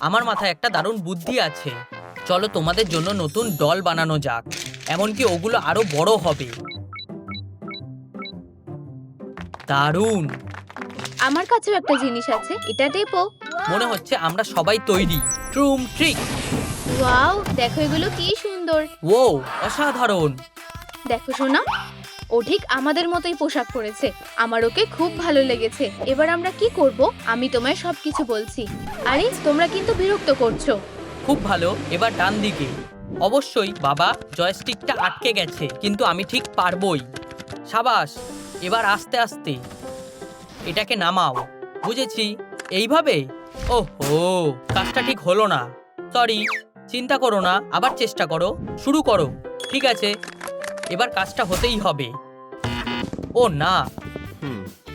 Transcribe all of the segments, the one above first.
আমার মাথায় একটা দারুণ বুদ্ধি আছে। চলো তোমাদের জন্য নতুন ডল বানানো যাক এমনকি ওগুলো আরও বড় হবে। দারুণ। আমার কাছেও একটা জিনিস আছে এটা টেপো মনে হচ্ছে আমরা সবাই তৈরি। ট্রুম ট্রিক। ওয়াও দেখো এগুলো কি সুন্দর। ও অসাধারণ। দেখো সোনা। ও ঠিক আমাদের মতোই পোশাক পরেছে। আমার ওকে খুব ভালো লেগেছে। এবার আমরা কি করব? আমি তোমায় সবকিছু বলছি। আরে, তোমরা কিন্তু বিরক্ত করছ। খুব ভালো, এবার ডান দিকে। অবশ্যই বাবা, জয়স্টিকটা আটকে গেছে, কিন্তু আমি ঠিক পারবই। সাবাস, এবার আস্তে আস্তে। এটাকে নামাও। বুঝেছি? এইভাবে? ওহো, কাজটা ঠিক হলো না। সরি, চিন্তা করো না, আবার চেষ্টা করো। শুরু করো। ঠিক আছে। এবার কাজটা হতেই হবে। ও না।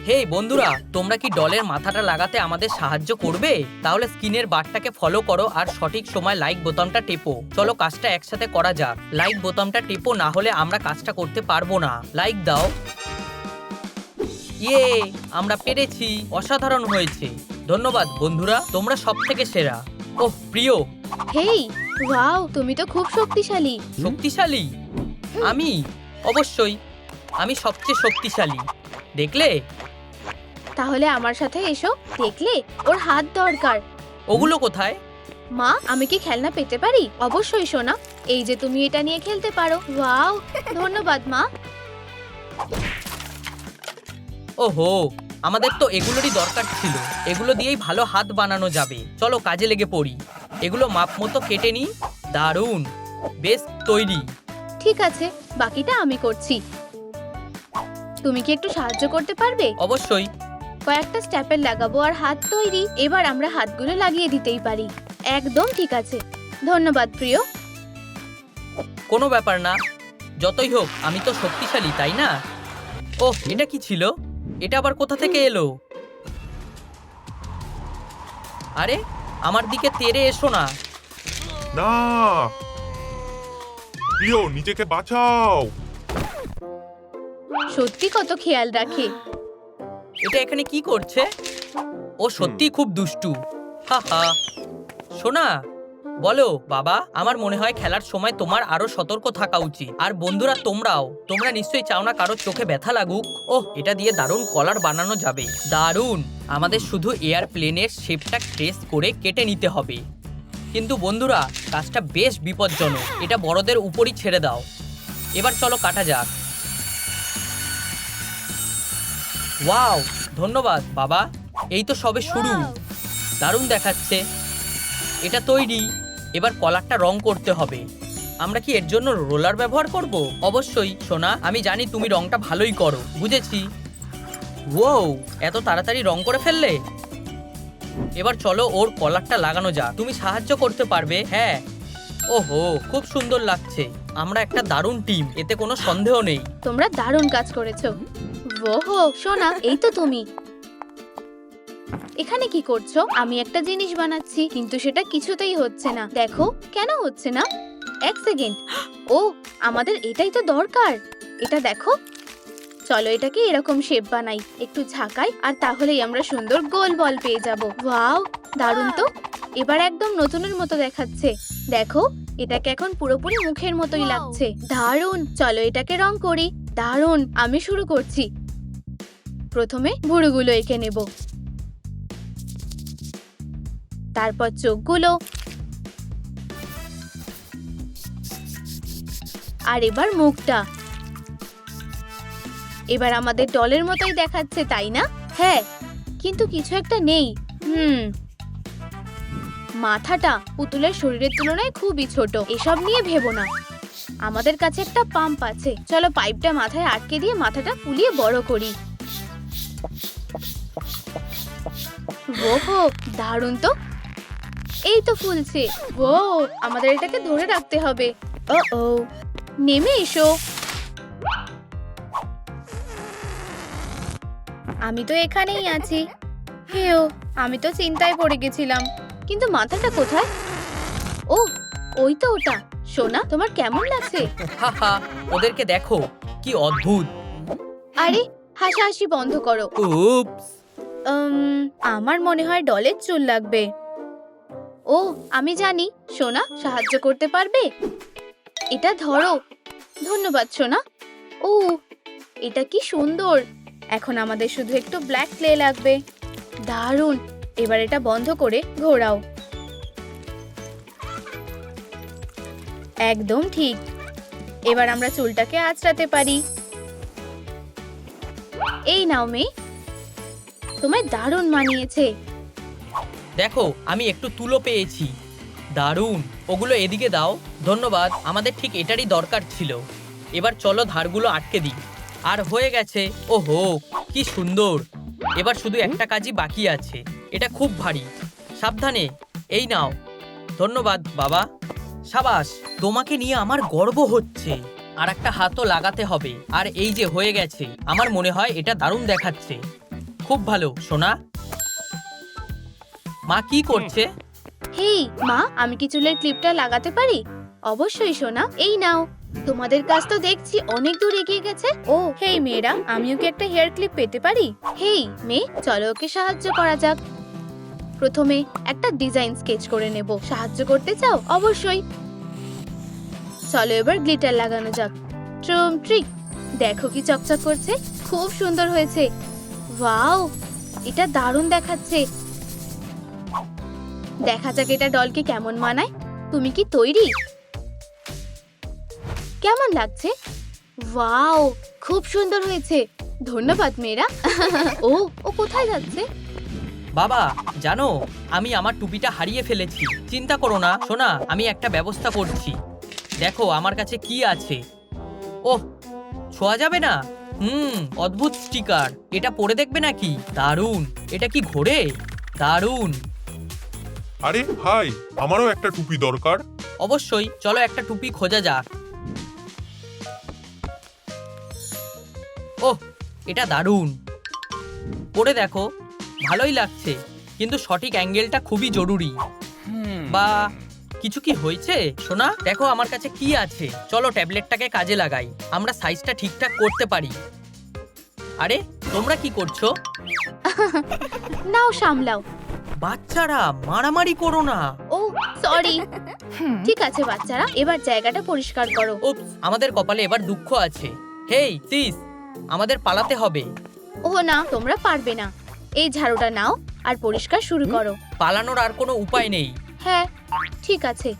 হে বন্ধুরা তোমরা কি ডলের মাথাটা লাগাতে আমাদের সাহায্য করবে? তাহলে স্ক্রিনের বারটাকে ফলো করো আর সঠিক সময় লাইক বোতামটা টেপো। চলো কাজটা একসাথে করা যাক। লাইক বোতামটা টেপো না হলে আমরা কাজটা করতে পারব না। লাইক দাও। ইয়ে আমরা পেরেছি। অসাধারণ হয়েছে। ধন্যবাদ বন্ধুরা তোমরা সব থেকে সেরা। ও প্রিয়। হেই ওয়াও তুমি তো খুব শক্তিশালী। শক্তিশালী? আমি? অবশ্যই। আমি সবচেয়ে শক্তিশালী। দেখলে? তাহলে আমার সাথে এসো দেখলে ওর হাত দরকার। ওগুলো কোথায়? মা আমি কি খেলনা পেতে পারি? অবশ্যই সোনা। এই যে তুমি এটা নিয়ে খেলতে পারো। ওয়াও ধন্যবাদ মা। ওহো আমাদের তো এগুলোরই দরকার ছিল। এগুলো দিয়েই ভালো হাত বানানো যাবে। চলো কাজে লেগে পড়ি। এগুলো মাপ মতো কেটে নিই। দারুণ। বেশ তৈরি। ঠিক আছে বাকিটা আমি করছি। তুমি কি একটু সাহায্য করতে পারবে? অবশ্যই। কয়েকটা স্ট্যাপেল লাগাবো আর হাত তৈরি এবার আমরা হাতগুলো লাগিয়ে দিতেই পারি। একদম ঠিক আছে। ধন্যবাদ প্রিয়। কোনো ব্যাপার না। যতই হোক আমি তো শক্তিশালী তাই না? ওহ এটা কি ছিল? এটা আবার কোথা থেকে এলো? আরে আমার দিকে তেরে এসো না। না। প্রিয় নিজেকে বাঁচাও। সত্যি কত খেয়াল রাখে। এটা এখানে কি করছে? ও সত্যি খুব দুষ্টু। হা হা। শোনা বলো বাবা আমার মনে হয় খেলার সময় তোমার আরও সতর্ক থাকা উচিত। আর বন্ধুরা তোমরাও। তোমরা নিশ্চয়ই চাও না কারোর চোখে ব্যথা লাগুক। ওহ এটা দিয়ে দারুণ কলার বানানো যাবে। দারুণ! আমাদের শুধু এয়ার প্লেনের শেপটা ট্রেস করে কেটে নিতে হবে। কিন্তু বন্ধুরা কাজটা বেশ বিপজ্জনক। এটা বড়দের উপরই ছেড়ে দাও। এবার চলো কাটা যাক। ওয়াও ধন্যবাদ বাবা। এই তো সবে শুরু। দারুণ দেখাচ্ছে। এটা তৈরি। এবার কলারটা রং করতে হবে। আমরা কি এর জন্য রোলার ব্যবহার করব? অবশ্যই সোনা। আমি জানি তুমি রংটা ভালোই করো বুঝেছি। ওয়াও এত তাড়াতাড়ি রং করে ফেললে? এবার চলো ওর কলারটা লাগানো যাক। তুমি সাহায্য করতে পারবে হ্যাঁ। ওহো খুব সুন্দর লাগছে। আমরা একটা দারুণ টিম এতে কোনো সন্দেহ নেই। তোমরা দারুণ কাজ করেছ। ওহো সোনা এই তো তুমি। এখানে কি করছ? আমি একটা জিনিস বানাচ্ছি কিন্তু সেটা কিছুতেই হচ্ছে না। দেখো কেন হচ্ছে না? এক সেকেন্ড। ও আমাদের এটাই তো দরকার। এটা দেখো। চলো এটাকে এরকম শেপ বানাই একটু ঝাঁকাই আর তাহলেই আমরা সুন্দর গোল বল পেয়ে যাব। ওয়াও দারুণ তো। এবার একদম নতুনের মতো দেখাচ্ছে। দেখো এটাকে এখন পুরোপুরি মুখের মতোই লাগছে। দারুণ। চলো এটাকে রং করি। দারুণ। আমি শুরু করছি। প্রথমে ভুরুগুলো এঁকে নেব। তারপর চোখগুলো। আর এবার মুখটা। এবার আমাদের ডলের মতোই দেখাচ্ছে, তাই না? হ্যাঁ কিন্তু কিছু একটা নেই। হুম। মাথাটা পুতুলের শরীরের তুলনায় খুবই ছোট। এসব নিয়ে ভেবো না। আমাদের কাছে একটা পাম্প আছে। চলো পাইপটা মাথায় আটকে দিয়ে মাথাটা ফুলিয়ে বড় করি। ওহো দারুণ তো। এই তো ফুলছে। ও আমাদের এটাকে ধরে রাখতে হবে। ও ও নেমে এসো। আমি তো এখানেই আছি। হেও আমি তো চিন্তায় পড়ে গেছিলাম। কিন্তু মাথাটা কোথায়? ও ওই তো ওটা। সোনা তোমার কেমন লাগছে? হা হা ওদেরকে দেখো কি অদ্ভুত। আরে হাসাহাসি বন্ধ করো। উপস আমার মনে হয় ডলের চুল লাগবে। ও, আমি জানি। সোনা, সাহায্য করতে পারবে? এটা ধরো। ধন্যবাদ, সোনা। ও, এটা কি সুন্দর। এখন আমাদের শুধু একটু ব্ল্যাক ক্লে লাগবে। দারুণ। এবার এটা বন্ধ করে ঘোরাও। একদম ঠিক। এবার আমরা চুলটাকে আঁচড়াতে পারি। এই নাও মেয়ে। তোমায় দারুণ মানিয়েছে। দেখো, আমি একটু তুলো পেয়েছি। দারুণ, ওগুলো এদিকে দাও। ধন্যবাদ, আমাদের ঠিক এটারই দরকার ছিল। এবার চলো ধারগুলো আটকে দিই। আর হয়ে গেছে, ওহো, কি সুন্দর। এবার শুধু একটা কাজই বাকি আছে, এটা খুব ভারী। সাবধানে, এই নাও। ধন্যবাদ, বাবা। সাবাস, তোমাকে নিয়ে আমার গর্ব হচ্ছে। আর একটা হাতও লাগাতে হবে। আর এই যে হয়ে গেছে, আমার মনে হয় এটা দারুণ দেখাচ্ছে। খুব ভালো সোনা। মা কি করছে? হেই মা আমি কি চুলের ক্লিপটা লাগাতে পারি? অবশ্যই সোনা। এই নাও। তোমাদের কাজ তো দেখছি অনেক দূর এগিয়ে গেছে। ও হেই মেয়েরা আমিও কি একটা হেয়ার ক্লিপ পেতে পারি? হেই মেয়ে চলো ওকে সাহায্য করা যাক। প্রথমে একটা ডিজাইন স্কেচ করে নেব। সাহায্য করতে চাও? অবশ্যই। চলো এবার গ্লিটার লাগানো যাক। ট্রুম ট্রিক। দেখো কি চকচক করছে। খুব সুন্দর হয়েছে। ওয়াও, এটা দারুণ দেখাচ্ছে। দেখা যাক এটা ডলকে কেমন মানায়। তুমি কি তৈরি? কেমন লাগছে? ওয়াও, খুব সুন্দর হয়েছে। ধন্যবাদ, মেয়েরা। ও ও কোথায় যাচ্ছে? বাবা, জানো, আমি আমার টুপিটা হারিয়ে ফেলেছি। চিন্তা করো না শোনা আমি একটা ব্যবস্থা করছি। দেখো, আমার কাছে কি আছে। ওহ ছোঁয়া যাবে না? হুম অদ্ভুত স্টিকার এটা পরে দেখবে নাকি? দারুণ। এটা কি ঘোরে দারুণ। আরে ভাই আমারও একটা টুপি দরকার। অবশ্যই চলো একটা টুপি খোঁজা যাক। ওহ এটা দারুণ। পরে দেখো ভালোই লাগছে কিন্তু সঠিক অ্যাঙ্গেলটা খুবই জরুরি। বা কিছু কি হয়েছে? সোনা দেখো আমার কাছে কি আছে। চলো ট্যাবলেটটাকে কাজে লাগাই। আমরা সাইজটা ঠিকঠাক করতে পারি। আরে তোমরা কি করছ? নাও সামলাও। বাচ্চারা মারামারি করো না। ও সরি ঠিক আছে বাচ্চারা এবার জায়গাটা পরিষ্কার করো। উপস আমাদের কপালে এবার দুঃখ আছে। হেই সিস আমাদের পালাতে হবে। ও না তোমরা পারবে না। এই ঝাড়ুটা নাও আর পরিষ্কার শুরু করো। পালানোর আর কোনো উপায় নেই। হ্যাঁ ঠিক আছে।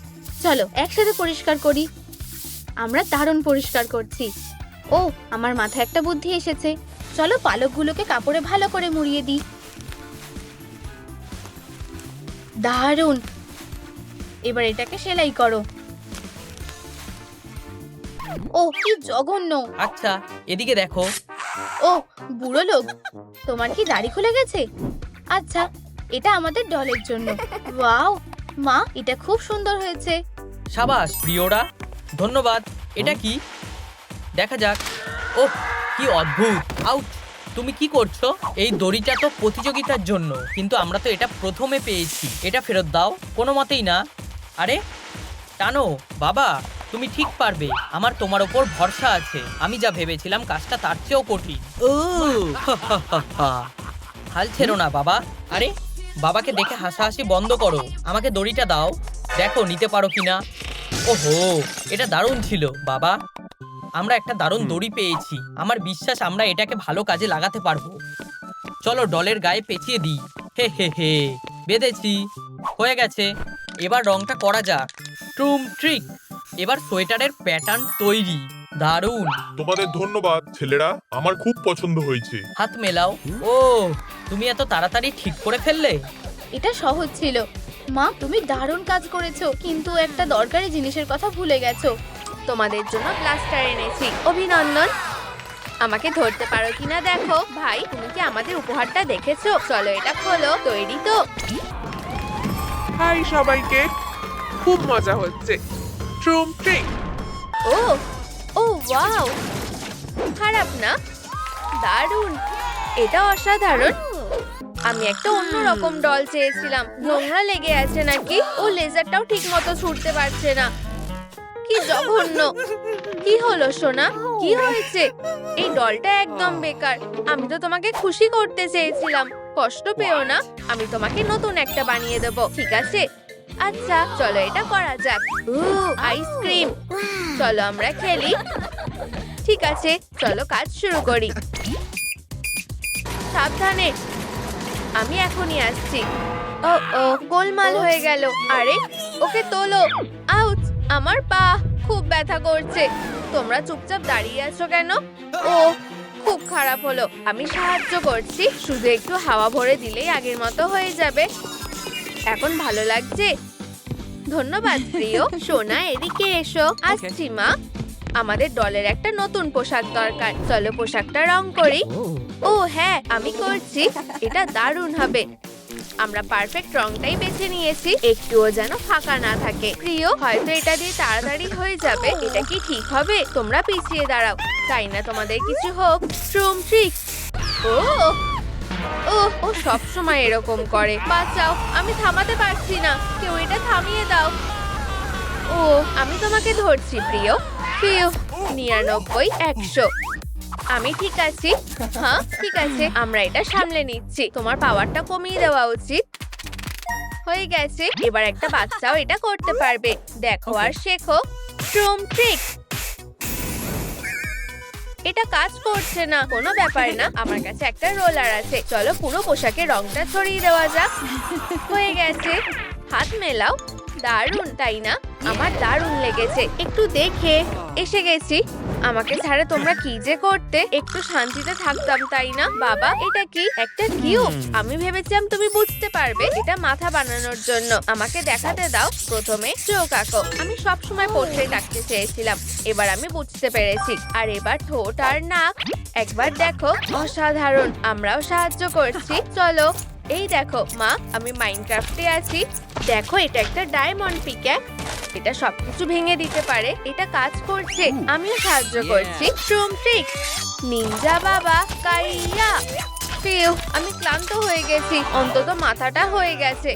চলো একসাথে পরিষ্কার করি। আমরা দারুণ পরিষ্কার করছি। ও আমার মাথায় একটা বুদ্ধি এসেছে। চলো পালকগুলোকে কাপড়ে ভালো করে মুড়িয়ে দিই। দারুণ! এবার এটাকে সেলাই করো। ও কি জঘন্য! আচ্ছা এদিকে দেখো। ও বুড়ো লোক তোমার কি দাড়ি খুলে গেছে? আচ্ছা এটা আমাদের ডলের জন্য। ওয়াও! মা এটা খুব সুন্দর হয়েছে। সাবাস প্রিয়রা ধন্যবাদ। এটা কি? দেখা যাক। ওহ কি অদ্ভুত। আউট। তুমি কি করছ? এই দড়িটা তো প্রতিযোগিতার জন্য কিন্তু আমরা তো এটা প্রথমে পেয়েছি। এটা ফেরত দাও। কোনো মতেই না। আরে টানো। বাবা তুমি ঠিক পারবে। আমার তোমার ওপর ভরসা আছে। আমি যা ভেবেছিলাম কাজটা তার চেয়েও কঠিন। হাল ছেড়ো না বাবা। আরে বাবাকে দেখে হাসাহাসি বন্ধ করো। আমাকে দড়িটা দাও। দেখো নিতে পারো কিনা। ওহো এটা দারুণ ছিল বাবা। আমরা একটা দারুণ দড়ি পেয়েছি। আমার বিশ্বাস আমরা এটাকে ভালো কাজে লাগাতে পারব। চলো ডলের গায়ে পেঁচিয়ে দিই। হে হে হে বেঁধেছি। হয়ে গেছে। এবার রংটা করা যাক। ট্রুম ট্রিক। এবার সোয়েটারের প্যাটার্ন তৈরি। দারুণ। তোমাদের ধন্যবাদ ছেলেরা। আমার খুব পছন্দ হয়েছে। হাত মেলাও। ও তুমি এত তাড়াতাড়ি ঠিক করে ফেললে? এটা সহজ ছিল। মা তুমি দারুণ কাজ করেছ কিন্তু একটা দরকারি জিনিসের কথা ভুলে গেছো। তোমাদের জন্য প্লাস্টার এনেছি। অভিনন্দন। আমাকে ধরতে পারো কিনা দেখো। ভাই তুমি কি আমাদের উপহারটা দেখেছ? চলো এটা খোলো তৈরি তো। হাই সবাইকে খুব মজা হচ্ছে। ট্রুম ট্রিক ও ও ওয়াও। খারাপ না? দারুণ। এটা অসাধারণ। আমি একটা অন্যরকম ডল চেয়েছিলাম। নোংরা লেগে আছে নাকি? ও লেজারটাও ঠিক মতো ছুটতে পারছে না। কি জঘন্য। কি হলো সোনা? কি হয়েছে? এই ডলটা একদম বেকার। আমি তো তোমাকে খুশি করতে চেয়েছিলাম। কষ্ট পেও না। আমি তোমাকে নতুন একটা বানিয়ে দেবো। ঠিক আছে? আচ্ছা চলো এটা করা যাক। আইসক্রিম চলো আমরা খেলি। ঠিক আছে, চলো কাজ শুরু করি। সাবধানে। আমি এখনই আসছি। ও ও, গোলমাল হয়ে গেল। আরে, ওকে তোলো। আউচ, আমার পা খুব ব্যথা করছে। তোমরা চুপচাপ দাঁড়িয়ে আছো কেন? ও, খুব খারাপ হলো। আমি সাহায্য করছি। শুধু একটু হাওয়া ভরে দিলেই আগের মতো হয়ে যাবে। এখন ভালো লাগছে? ধন্যবাদ প্রিয়। সোনা এদিকে এসো। আসছি মা। আমাদের দলের একটা নতুন পোশাক দরকার। চলো পোশাকটা রং করি। ও হ্যাঁ আমি করছি। এটা দারুণ হবে। আমরা পারফেক্ট রংটাই বেছে নিয়েছি। একটুও যেন ফাঁকা না থাকে। প্রিয় হয়তো এটা দিয়ে তাড়াতাড়ি হয়ে যাবে। এটা কি ঠিক হবে? তোমরা পিছিয়ে দাঁড়াও। তাই না তোমাদের কিছু হোক। ট্রুম ট্রিক ও ও ও সব সময় এরকম করে। বাঁচাও আমি থামাতে পারছি না। কেউ এটা থামিয়ে দাও। ও আমি তোমাকে ধরছি প্রিয়। প্রিয় নিরানব্বই একশো। আমি ঠিক আছি। হ্যাঁ ঠিক আছে। আমরা এটা সামলে নিচ্ছি। তোমার পাওয়ারটা কমিয়ে দেওয়া উচিত। হয়ে গেছে। এবার একটা বাচ্চাও এটা করতে পারবে। দেখো আর শেখো। ট্রুম ট্রিক এটা কাজ করছে না, কোনো ব্যাপার না। আমার কাছে একটা রোলার আছে। চলো পুরো পোশাকে রংটা ছড়িয়ে দেওয়া যাক। হয়ে গেছে। হাত মেলাও। দারুণ, তাই না? আমার দারুণ লেগেছে। একটু দেখে এসে গেছি। আমাকে ছাড়া তোমরা কি যে করতে? একটু শান্তিতে থাকতাম তাই না? বাবা এটা কি? একটা কিউব আমি ভেবেছিলাম তুমি বুঝতে পারবে এটা মাথা বানানোর জন্য। আমাকে দেখাতে দাও প্রথমে চোখ আঁকো। আমি সব সময় পোর্ট্রেট আঁকতে চেয়েছিলাম এবার আমি বুঝতে পেরেছি। আর এবার ঠোঁট আর নাক একবার দেখো। অসাধারণ আমরাও সাহায্য করছি। চলো। এই দেখো মা আমি মাইনক্রাফটে আছি। দেখো এটা একটা ডায়মন্ড পিক্যাক এটা সবকিছু ভেঙে দিতে পারে। এটা কাজ করছে। আমিও সাহায্য করছি। ট্রুম ট্রিক নিনজা বাবা কাইয়া ফিউ আমি ক্লান্ত হয়ে গেছি। অন্তত মাথাটা হয়ে গেছে।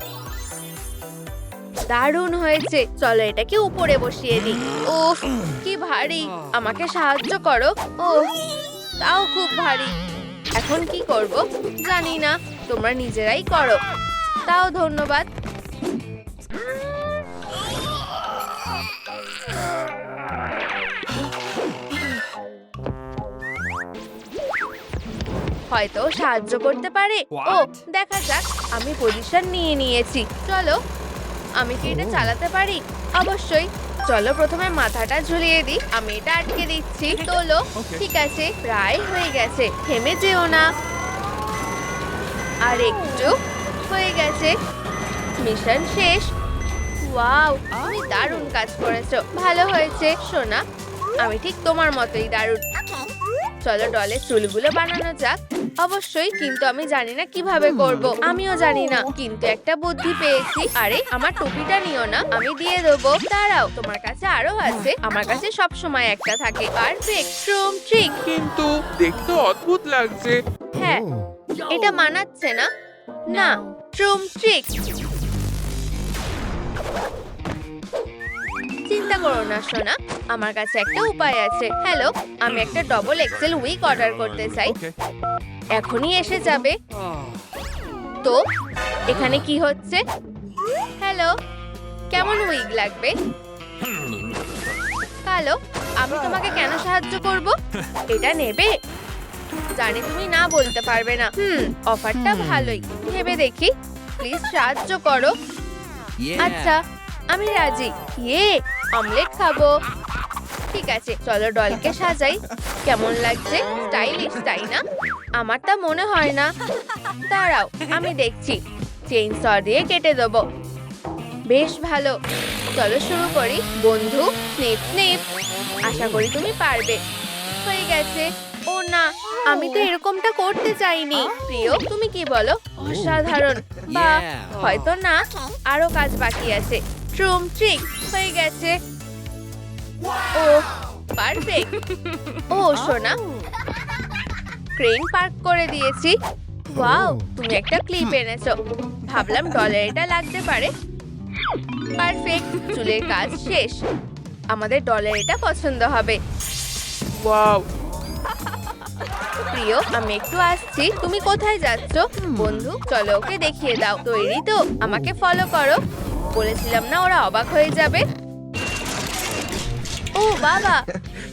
দারুণ হয়েছে। চলো এটাকে উপরে বসিয়ে দিই। উফ কি ভারী। আমাকে সাহায্য করো। ও তাও খুব ভারী। এখন কি করব? জানি না। তোমরা নিজেরাই করো। তাও ধন্যবাদ। হয়তো সাহায্য করতে পারে। ও দেখা যাক আমি পজিশন নিয়ে নিয়েছি। চলো আমি কি এটা চালাতে পারি? অবশ্যই। চলো প্রথমে মাথাটা ঝুলিয়ে দিই। আমি এটা আটকে দিচ্ছি। তোলো। ঠিক আছে প্রায় হয়ে গেছে। থেমে যেও না। আর একটু হয়ে গেছে। মিশন শেষ। ওয়াও তুমি দারুণ কাজ করেছ। ভালো হয়েছে। সোনা আমি ঠিক তোমার মতোই দারুণ। চলো ডলের চুলগুলো বানানো যাক। অবশ্যই কিন্তু আমি জানি না কীভাবে করব। আমিও জানি না কিন্তু একটা বুদ্ধি পেয়েছি। আরে আমার টুপিটা নিও না আমি দিয়ে দেবো। দাঁড়াও তোমার কাছে আরও আছে। আমার কাছে সব সময় একটা থাকে। পারফেক্ট ট্রিক কিন্তু দেখতে অদ্ভুত লাগছে। হ্যাঁ এটা মানাচ্ছে না? না ট্রুম ট্রিক চিন্তা করো না সোনা। আমার কাছে একটা উপায় আছে। হ্যালো আমি একটা ডবল এক্সেল উইক অর্ডার করতে চাই। এখনই এসে যাবে। তো এখানে কি হচ্ছে? হ্যালো কেমন উইক লাগবে? কালো আমি তোমাকে কেন সাহায্য করব? এটা নেবে? জানি তুমি না বলতে পারবে না। হুম অফারটা ভালোই। ভেবে দেখি। প্লিজ সাহায্য করো। আচ্ছা আমি রাজি। ইয়ে অমলেট খাব। ঠিক আছে চলো ডলকে সাজাই। কেমন লাগছে? স্টাইলিশ তাই না? আমার তা মনে হয় না। দাঁড়াও আমি দেখছি। চেইন স দিয়ে কেটে দেবো। বেশ ভালো। চলো শুরু করি। বন্ধু স্নেপ স্নেপ। আশা করি তুমি পারবে। হয়ে গেছে। ও না, আমি তো এরকমটা করতে চাইনি। প্রিয়, তুমি কি বলো? অসাধারণ। বা, হয়তো না, আরও কাজ বাকি আছে। ট্রুম ট্রিক হয়ে গেছে। ও, পারফেক্ট। ও, সোনা। ক্রেন পার্ক করে দিয়েছি। ওয়াও, তুমি একটা ক্লিপ এনেছো। ভাবলাম ডলার এটা লাগতে পারে। পারফেক্ট, চুলের কাজ শেষ। আমাদের ডলার এটা পছন্দ হবে। ওয়াও প্রিয় আমি একটু আসছি। তুমি কোথায় যাচ্ছ? বন্ধু চলো ওকে দেখিয়ে দাও। তৈরি তো আমাকে ফলো করো। বলেছিলাম না ওরা অবাক হয়ে যাবে। ও বাবা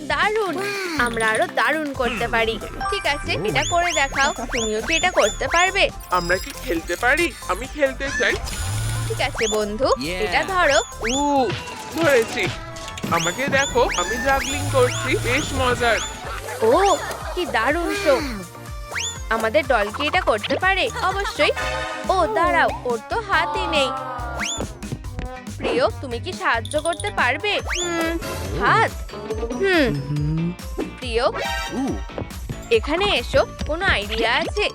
দারুণ। আমরা আরও দারুণ করতে পারি। ঠিক আছে এটা করে দেখাও। তুমিও কি এটা করতে পারবে? আমরা কি খেলতে পারি? আমি খেলতে চাই। ঠিক আছে বন্ধু এটা ধরো। উ ধরেছি। আমাকে দেখো আমি জাগলিং করছি বেশ মজার। ও কি দারুণ শো আমাদের ডল কি এটা করতে পারে অবশ্যই। ও দাঁড়াও ওর তো হাতই নেই। প্রিয় তুমি কি সাহায্য করতে পারবে? হুম হাত। হুম। প্রিয় এখানে এসো কোনো আইডিয়া আছে?